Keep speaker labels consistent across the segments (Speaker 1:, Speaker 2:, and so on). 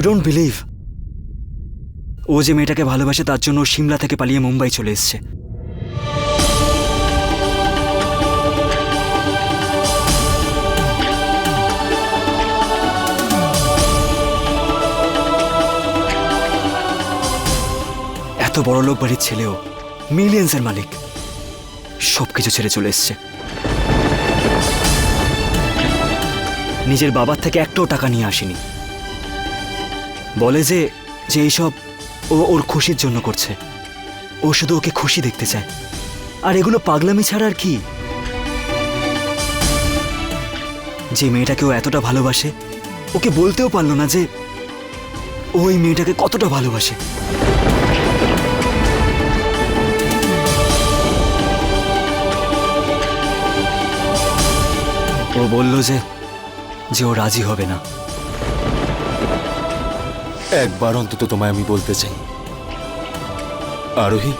Speaker 1: You don't believe ও যে মেয়েটাকে ভালোবাসে, তার জন্য সিমলা থেকে পালিয়ে মুম্বাই চলে এসছে। এত বড় লোক বাড়ির ছেলেও মিলিয়ন্সের মালিক সব কিছু ছেড়ে চলে এসছে। নিজের বাবার থেকে একটাও টাকা নিয়ে আসেনি। বলে যে যে এইসব ও ওর খুশির জন্য করছে। ও শুধু ওকে খুশি দেখতে চায়। আর এগুলো পাগলামি ছাড়া আর কি? যে মেয়েটাকে ও এতটা ভালোবাসে, ওকে বলতেও পারল না যে ওই মেয়েটাকে কতটা ভালোবাসে। ও বলল যে যে ও রাজি হবে না।
Speaker 2: একবার অন্তত তোমায় আমি বলতে চাই। Arohi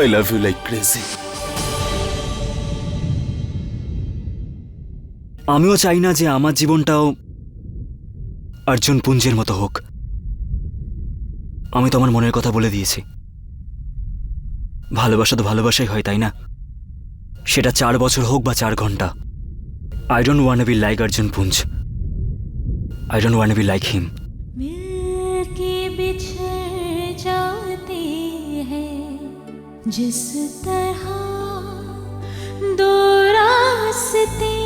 Speaker 2: I love you like crazy
Speaker 1: আমিও চাই না যে আমার জীবনটাও অর্জুন পুঞ্জের মতো হোক। আমি তো আমার মনের কথা বলে দিয়েছি। ভালোবাসা তো ভালোবাসাই হয়, তাই না? সেটা চার বছর হোক বা চার ঘণ্টা। I don't want be like Arjun Punj. I don't want
Speaker 3: to be like him जिस तरह दो रास्ते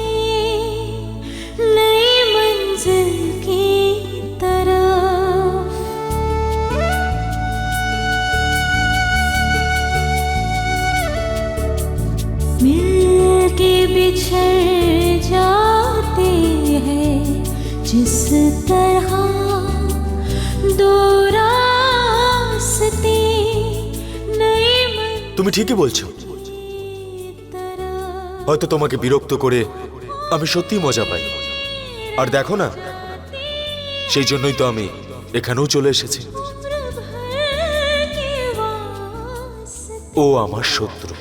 Speaker 2: ঠিকই বলছো। হয়তো তোমাকে বিরক্ত করে আমি সত্যি মজা পাই। আর দেখো না সেই জন্যই তো আমি এখানেও চলে এসেছি। ও আমার শত্রু।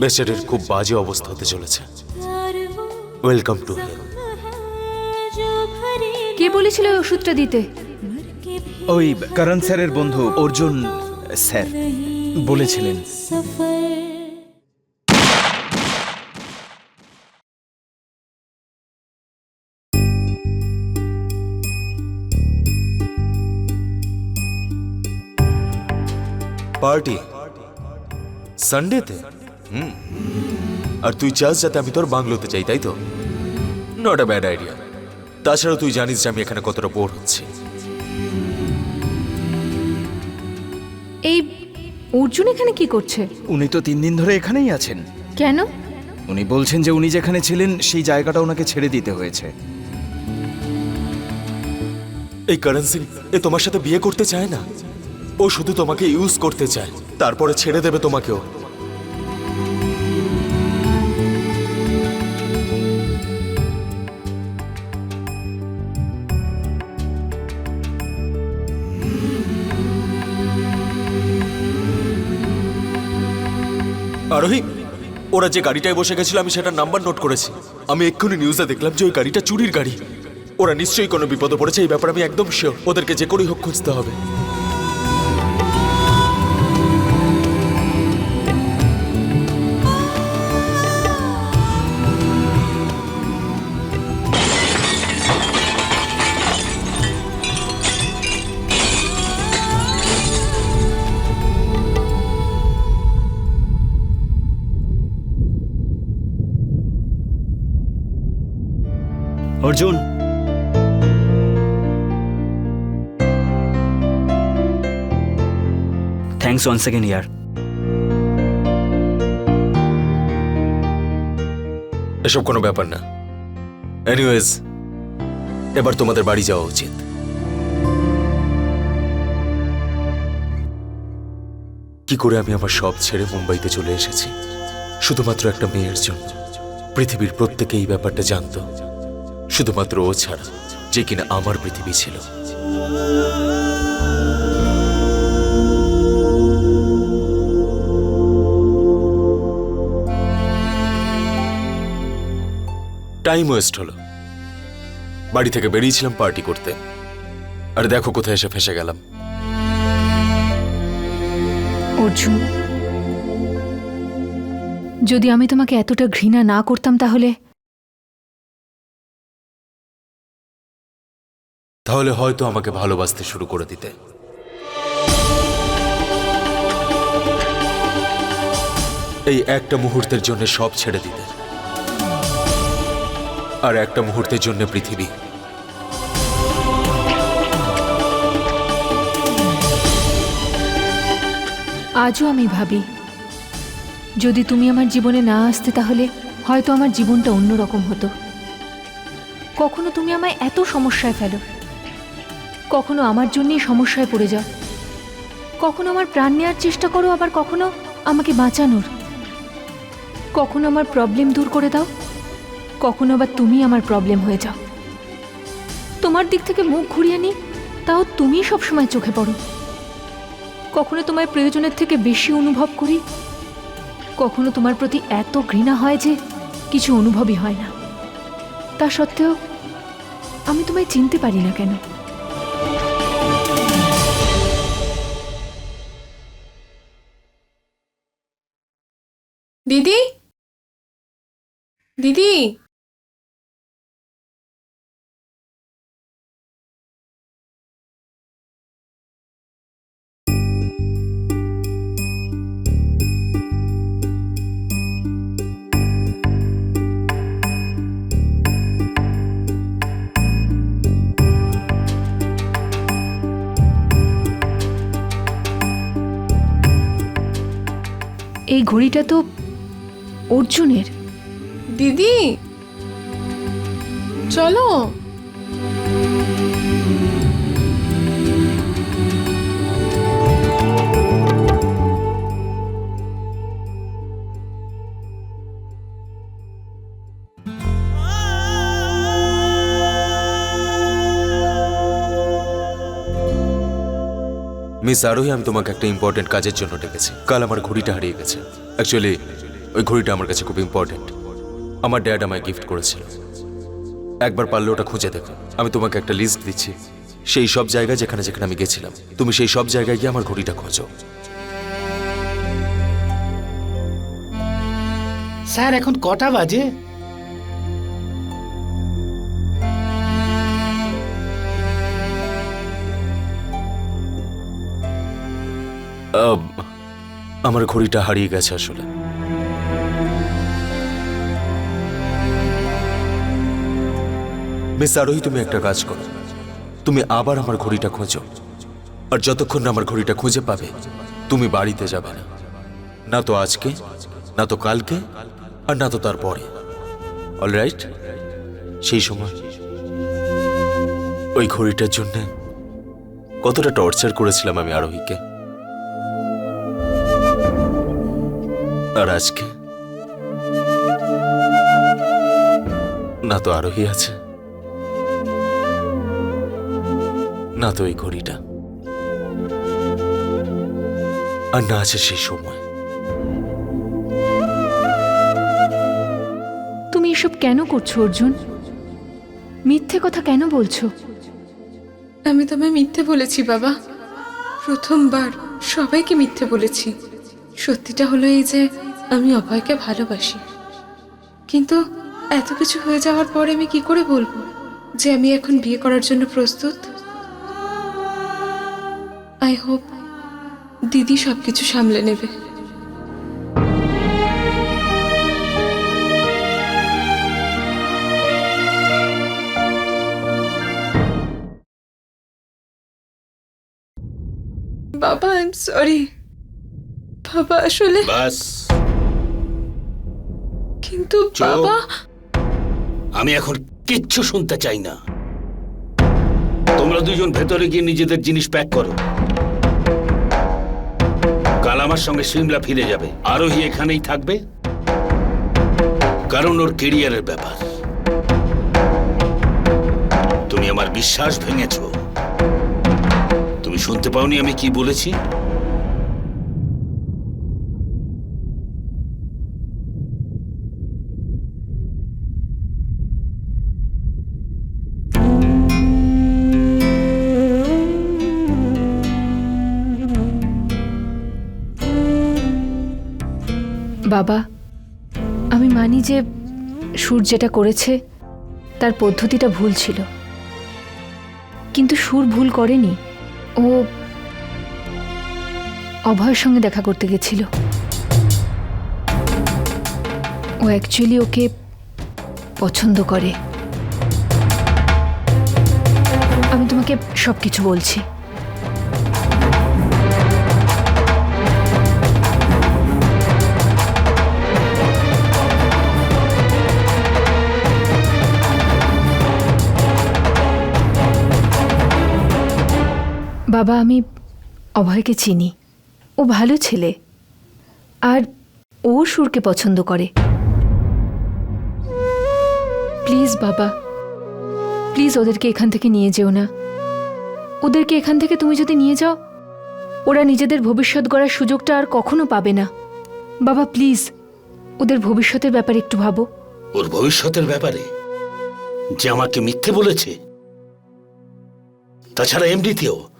Speaker 2: বেচারের খুব বাজে অবস্থা হতে চলেছে। ওয়েলকাম টু
Speaker 4: কে বলেছিল ওষুধটা দিতে?
Speaker 5: ওই করণ স্যারের বন্ধু অর্জুন স্যার। বলেছিলেন।
Speaker 2: পার্টি। সানডেতে হুম। আর তুই চাস যাতে আমি তোর বাংলোতে চাই তাই তো? নট আ ব্যাড আইডিয়া তাছাড়া তুই জানিস যে আমি এখানে কতটা বোর হচ্ছি।
Speaker 4: এই অর্জুন এখানে কি করছে?
Speaker 5: উনি তো তিন দিন ধরে এখানেই আছেন।
Speaker 4: কেন?
Speaker 5: উনি বলছেন যে উনি যেখানে ছিলেন সেই জায়গাটা ওনাকে ছেড়ে দিতে হয়েছে।
Speaker 2: এই করণ সিং এ তোমার সাথে বিয়ে করতে চায় না। ও শুধু তোমাকে ইউজ করতে চায় তারপরে ছেড়ে দেবে তোমাকেও। আরোহী ওরা যে গাড়িটায় বসে গেছিল, আমি সেটার নাম্বার নোট করেছি। আমি এক্ষুনি নিউজে দেখলাম যে ওই গাড়িটা চুরির গাড়ি। ওরা নিশ্চয়ই কোনো বিপদে পড়েছে, এই ব্যাপারে আমি একদম শিওর ওদেরকে যে করেই হোক খুঁজতে হবে।
Speaker 1: অর্জুন। থ্যাংকস ওয়ান সেকেন্ড ইয়ার।
Speaker 2: এসব কোনো ব্যাপার না। এনিওয়েজ এবার তোমাদের বাড়ি যাওয়া উচিত। কি করে আমি আমার সব ছেড়ে মুম্বাইতে চলে এসেছি? শুধুমাত্র একটা মেয়ের জন্য। পৃথিবীর প্রত্যেকে এই ব্যাপারটা জানতো। শুধুমাত্র ও ছাড়া যে কিনা আমার পৃথিবী ছিল। টাইম ওয়েস্ট হলো। বাড়ি থেকে বেরিয়েছিলাম পার্টি করতে। আর দেখো কোথায় এসে ফেসে গেলাম।
Speaker 4: অর্জুন, যদি আমি তোমাকে এতটা ঘৃণা না করতাম তাহলে
Speaker 2: তাহলে হয়তো আমাকে ভালোবাসতে শুরু করে দিতে। এই একটা মুহূর্তের জন্য সব ছেড়ে দিতে। আর একটা মুহূর্তের জন্য পৃথিবী।
Speaker 4: আজও আমি ভাবি, যদি তুমি আমার জীবনে না আসতে তাহলে হয়তো আমার জীবনটা অন্যরকম হতো। কখনো তুমি আমায় এত সমস্যায় ফেলো। কখনো আমার জন্যই সমস্যায় পড়ে যাও। কখনো আমার প্রাণ নেওয়ার চেষ্টা করো, আবার কখনো আমাকে বাঁচানোর। কখনো আমার প্রবলেম দূর করে দাও। কখনো আবার তুমি আমার প্রবলেম হয়ে যাও। তোমার দিক থেকে মুখ ঘুরিয়ে নিই, তাও তুমি সবসময় চোখে পড়ো। কখনো তোমার প্রয়োজনের থেকে বেশি অনুভব করি। কখনো তোমার প্রতি এত ঘৃণা হয় যে কিছু অনুভবই হয় না। তা সত্ত্বেও আমি তোমায় চিনতে পারি না কেন?
Speaker 6: দিদি? দিদি?
Speaker 4: এই ঘড়িটা তো অর্জুনের।
Speaker 6: দিদি! চলো।
Speaker 2: মিস আরোহী আমি তোমাকে একটা ইম্পর্টেন্ট কাজের জন্য ডেকেছি। কাল আমার ঘড়িটা হারিয়ে গেছে। অ্যাকচুয়ালি ওই ঘড়িটা আমার কাছে খুব ইম্পর্টেন্ট আমার ড্যাড আমায় গিফট করেছিল। একবার পারলে ওটা খুঁজে দেখো। আমি তোমাকে একটা লিস্ট দিচ্ছি। সেই সব জায়গায় যেখানে যেখানে আমি গেছিলাম। তুমি সেই সব জায়গায় গিয়ে আমার ঘড়িটা খোঁজো।
Speaker 7: স্যার এখন কটা বাজে?
Speaker 2: আমার ঘড়িটা হারিয়ে গেছে আসলে। মিস আরোহী, তুমি একটা কাজ করো। তুমি আবার আমার ঘড়িটা খোঁজো। আর যতক্ষণ না আমার ঘড়িটা খুঁজে পাবে, তুমি বাড়িতে যাবে না। না তো আজকে, না তো কালকে, আর না তো তারপরে। অলরাইট সেই সময়। ওই ঘড়িটার জন্য কতটা টর্চার করেছিলাম আমি আরোহীকে। আর আজকে? না তো আরোহী আছে। না তো এই ঘড়িটা। আর না আছে সেই সময়।
Speaker 4: তুমি এসব কেন করছ অর্জুন? মিথ্যে কথা কেন বলছো?
Speaker 6: আমি তোমায় মিথ্যে বলেছি বাবা। প্রথমবার সবাইকে মিথ্যে বলেছি। সত্যিটা হলো এই যে আমি অভয়কে ভালোবাসি। কিন্তু এত কিছু হয়ে যাওয়ার পরে আমি কি করে বলব যে আমি এখন বিয়ে করার জন্য প্রস্তুত? আই হোপ দিদি সবকিছু সামলে নেবে। বাবা আই এম সরি বাবা আসলে
Speaker 7: বাস।
Speaker 6: কিন্তু বাবা
Speaker 7: আমি এখন কিচ্ছু শুনতে চাই না। তোমরা দুজন ভেতরে গিয়ে নিজেদের জিনিস প্যাক করো। কাল আমার সঙ্গে সিমলা ফিরে যাবে। আরোহী এখানেই থাকবে। কারণ ওর কেরিয়ারের ব্যাপার। তুমি আমার বিশ্বাস ভেঙেছ। তুমি শুনতে পাওনি আমি কি বলেছি?
Speaker 4: বাবা। আমি মানি যে সুর যেটা করেছে, তার পদ্ধতিটা ভুল ছিল। কিন্তু সুর ভুল করেনি। ও অভয়ের সঙ্গে দেখা করতে গেছিল। ও অ্যাকচুয়ালি ওকে পছন্দ করে। আমি তোমাকে সব কিছু বলছি। বাবা, আমি অভয়কে চিনি। ও ভালো ছেলে। আর ও সুরকে পছন্দ করে। প্লিজ বাবা, প্লিজ ওদেরকে এখান থেকে নিয়ে যেও না। ওদেরকে এখান থেকে তুমি যদি নিয়ে যাও, ওরা নিজেদের ভবিষ্যৎ গড়ার সুযোগটা আর কখনো পাবে না। বাবা, প্লিজ, ওদের ভবিষ্যতের ব্যাপারে একটু ভাবো।
Speaker 7: ওর ভবিষ্যতের ব্যাপারে? যে আমাকে মিথ্যে বলেছে? তাছাড়া এমনিতেও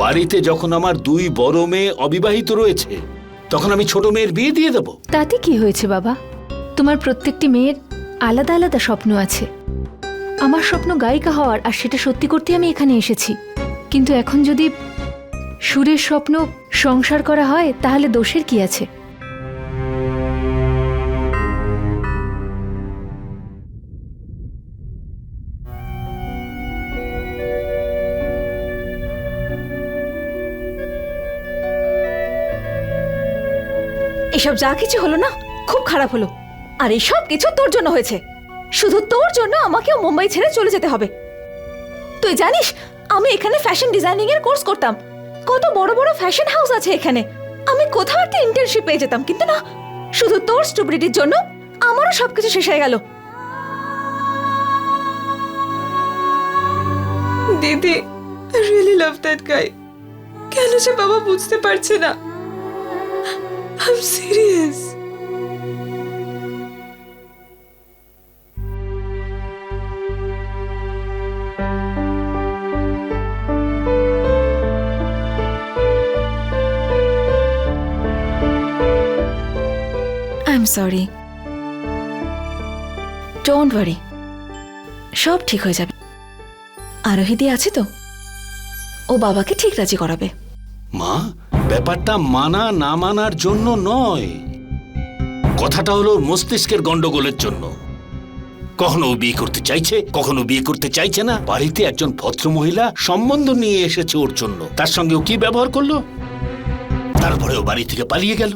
Speaker 7: বাড়িতে যখন আমার দুই বড় মেয়ে অবিবাহিত রয়েছে, তখন আমি ছোট মেয়ের বিয়ে দিয়ে দেব।
Speaker 4: তাতে কি হয়েছে বাবা? তোমার প্রত্যেকটি মেয়ের আলাদা আলাদা স্বপ্ন আছে। আমার স্বপ্ন গায়িকা হওয়ার, আর সেটা সত্যি করতে আমি এখানে এসেছি। কিন্তু এখন যদি সুরের স্বপ্ন সংসার করা হয়, তাহলে দোষের কি আছে?
Speaker 8: এসব যা কিছু হলো না, খুব খারাপ হলো। আর এই সব কিছু তোর জন্য হয়েছে। শুধু তোর জন্য আমাকেও মুম্বাই ছেড়ে চলে যেতে হবে। তুই জানিস, আমি এখানে ফ্যাশন ডিজাইনিং এর কোর্স করতাম। কত বড় বড় ফ্যাশন হাউস আছে এখানে। আমি কোথাও একটা ইন্টার্নশিপ পেয়ে যেতাম, কিন্তু না। শুধু তোর স্টুপিডিটির জন্য আমারও সবকিছু শেষ হয়ে গেল।
Speaker 6: দিদি I really love that guy কেন যে বাবা বুঝতে পারছে না। Serious
Speaker 8: I am sorry don't worry সব ঠিক হয়ে যাবে। আরোহিদি আছে তো? ও বাবাকে ঠিক রাজি করাবে।
Speaker 7: মা? ব্যাপারটা মানা, না মানার জন্য নয়। কথাটা হলো মস্তিষ্কের গন্ডগোলের জন্য। কখনো বিয়ে করতে চাইছে, কখনো বিয়ে করতে চাইছে না। বাড়িতে একজন ভদ্র মহিলা সম্বন্ধ নিয়ে এসেছে ওর জন্য। তার সঙ্গে ও কি ব্যবহার করল? তারপরে ও বাড়ি থেকে পালিয়ে গেল।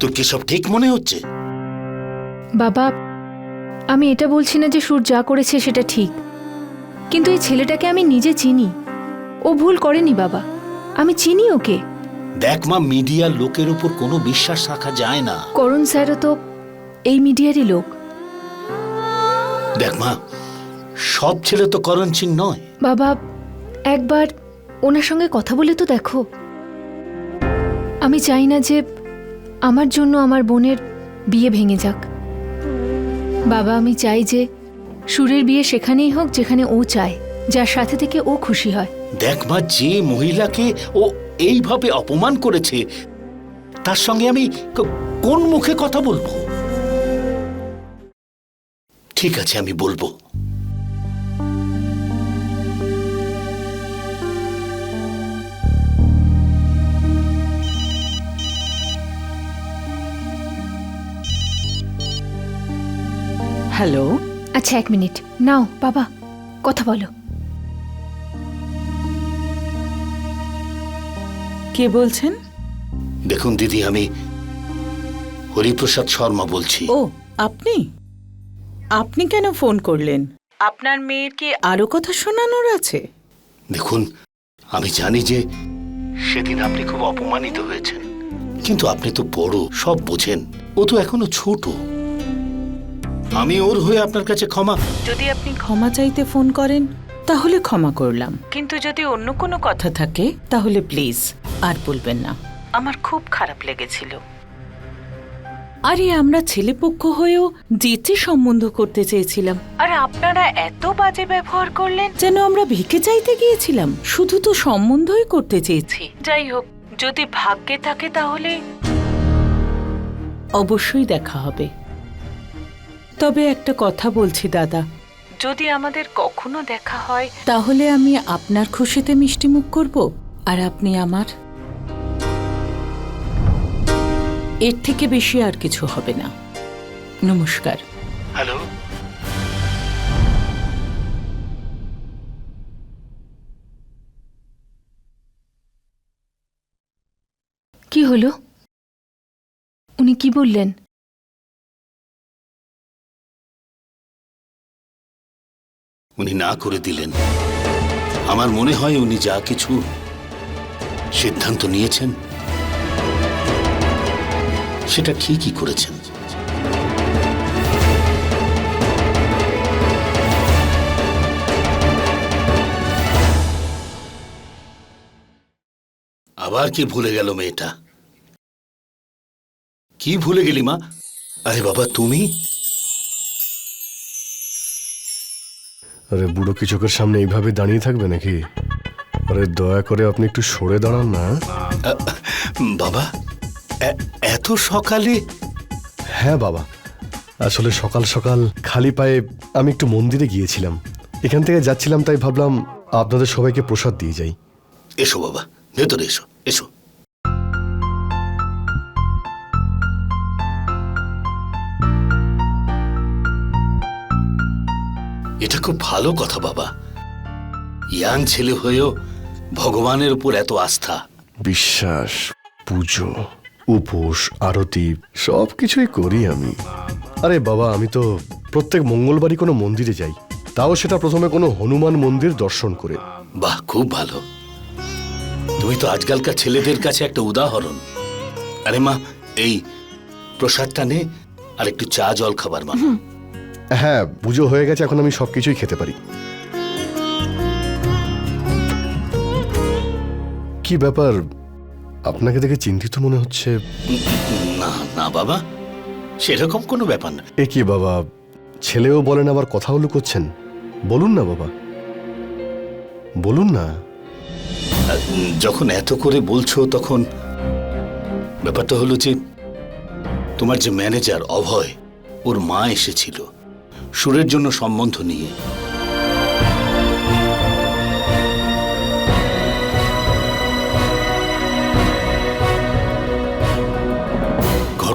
Speaker 7: তোর কি সব ঠিক মনে হচ্ছে?
Speaker 4: বাবা, আমি এটা বলছি না যে সুর যা করেছে সেটা ঠিক। কিন্তু এই ছেলেটাকে আমি নিজে চিনি। ও ভুল করেনি বাবা। আমি চিনি ওকে।
Speaker 7: দেখ মা মিডিয়ার লোকের উপর কোনো বিশ্বাস রাখা যায় না।
Speaker 4: করণ স্যারও তো এই মিডিয়ারই লোক।
Speaker 7: দেখ মা সব ছেলে তো করণ সিং নয়।
Speaker 4: বাবা একবার ওনার সঙ্গে কথা বলে তো দেখো। আমি চাই না যে আমার জন্য আমার বোনের বিয়ে ভেঙে যাক। বাবা আমি চাই যে সুরের বিয়ে সেখানেই হোক যেখানে ও চায় যার সাথে থেকে ও খুশি হয়।
Speaker 7: দেখ মা যে মহিলাকে ও এইভাবে অপমান করেছে তার সঙ্গে আমি কোন মুখে কথা বলব? ঠিক আছে আমি বলব।
Speaker 9: হ্যালো।
Speaker 4: আচ্ছা এক মিনিট। নাও বাবা কথা বলো।
Speaker 9: কে বলছেন?
Speaker 7: দেখুন দিদি আমি হরিপ্রসাদ শর্মা বলছি।
Speaker 9: ও আপনি? আপনি কেন ফোন করলেন? আপনার মেয়ের কি আরও কথা শোনানোর আছে?
Speaker 7: দেখুন আমি জানি যে সেদিন আপনি খুব অপমানিত হয়েছেন কিন্তু আপনি তো বড় সব বোঝেন। ও তো এখনও ছোট। আমি ওর হয়ে আপনার কাছে ক্ষমা
Speaker 9: যদি আপনি ক্ষমা চাইতে ফোন করেন তাহলে ক্ষমা করলাম। কিন্তু যদি অন্য কোনো কথা থাকে তাহলে প্লিজ। বলবেন না। আমার খুব খারাপ লেগেছিল। আরে আমরা ছেলেপক্ষ হয়েও যেচে সম্বন্ধ করতে চেয়েছিলাম। আর আপনারা এত বাজে ব্যবহার করলেন। যেন আমরা ভিকে চাইতে গিয়েছিলাম। শুধু তো সম্বন্ধই করতে চেয়েছি। যাই হোক যদি ভাগ্যে থাকে তাহলে। অবশ্যই দেখা হবে। তবে একটা কথা বলছি দাদা। যদি আমাদের কখনো দেখা হয়। তাহলে আমি আপনার খুশিতে মিষ্টিমুখ করব আর আপনি আমার এর থেকে বেশি আর কিছু হবে না। নমস্কার।
Speaker 7: হ্যালো।
Speaker 4: কি হলো? উনি কি বললেন?
Speaker 7: উনি না করে দিলেন। আমার মনে হয় উনি যা কিছু সিদ্ধান্ত নিয়েছেন সেটা ঠিকই করেছেন। আবার কি ভুলে গেল মেয়েটা? কি ভুলে গেলি মা? আরে বাবা তুমি?
Speaker 10: আরে বুড়ো কি চোখের সামনে এইভাবে দাঁড়িয়ে থাকবে নাকি? আরে দয়া করে আপনি একটু সরে দাঁড়ান না।
Speaker 7: বাবা এত সকালে?
Speaker 10: হ্যাঁ বাবা। আসলে সকাল সকাল খালি পায়ে আমি একটু মন্দিরে গিয়েছিলাম। এখান থেকে যাচ্ছিলাম তাই ভাবলাম আপনাদের সবাইকে প্রসাদ দিয়ে যাই।
Speaker 7: এসো বাবা ভেতরে এসো এসো। এটা খুব ভালো কথা বাবা। ইয়াং ছেলে হয়েও ভগবানের উপর এত আস্থা।
Speaker 10: বিশ্বাস পুজো। উপোস আরতি সব কিছুই করি আমি। আরে বাবা আমি তো প্রত্যেক মঙ্গলবারই কোনো মন্দিরে যাই। তাও সেটা প্রথমে কোনো হনুমান মন্দির দর্শন করে।
Speaker 7: বাহ খুব ভালো। তুমি তো আজকালকার ছেলেদের কাছে একটা উদাহরণ। আরে মা এই প্রসাদটা নে আর একটু চা জল খাবার মা
Speaker 10: হ্যাঁ পুজো হয়ে গেছে এখন আমি সবকিছুই খেতে পারি। কি ব্যাপার? আপনাকে দেখে চিন্তিত মনে হচ্ছে।
Speaker 7: না না বাবা সেরকম কোনো ব্যাপার না।
Speaker 10: এ কি বাবা ছেলেও বলেন আবার কথাও লুকোচ্ছেন। বলুন না বাবা। বলুন না।
Speaker 7: যখন এত করে বলছো তখন ব্যাপারটা হলো যে তোমার যে ম্যানেজার অভয় ওর মা এসেছিল। সুরের জন্য সম্বন্ধ নিয়ে।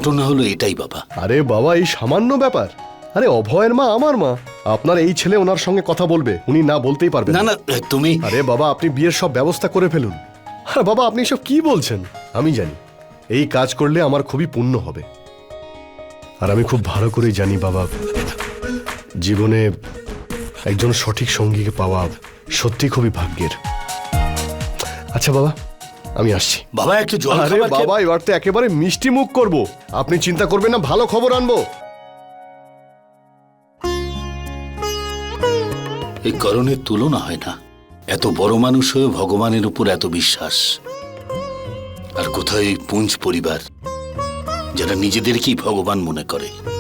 Speaker 7: ঘটনা হলো এটাই বাবা।
Speaker 10: আরে বাবা এই সামান্য ব্যাপার। আরে অভয়ের মা আমার মা। আপনার এই ছেলে ওনার সঙ্গে কথা বলবে উনি না বলতেই পারবেন
Speaker 7: না না তুমি
Speaker 10: আরে বাবা আপনি বিয়ের সব ব্যবস্থা করে ফেলুন। আরে বাবা আপনি সব কি বলছেন? আমি জানি। এই কাজ করলে আমার খুবই পুণ্য হবে। আর আমি খুব ভালো করেই জানি বাবা জীবনে একজন সঠিক সঙ্গীকে পাওয়া সত্যি খুবই ভাগ্যের। আচ্ছা বাবা আমি আসছি।
Speaker 7: বাবা একটু জল
Speaker 10: আরে
Speaker 7: খাবার খেয়ে-
Speaker 10: বাবা এবার তো একেবারে মিষ্টি মুখ করব। আপনি চিন্তা করবেন না ভালো খবর আনব।
Speaker 7: এই করণের তুলনা হয় না। এত বড় মানুষ হয়ে ভগবানের উপর এত বিশ্বাস। আর কোথায় এই পুঞ্জ পরিবার যারা নিজেদেরকেই ভগবান মনে করে?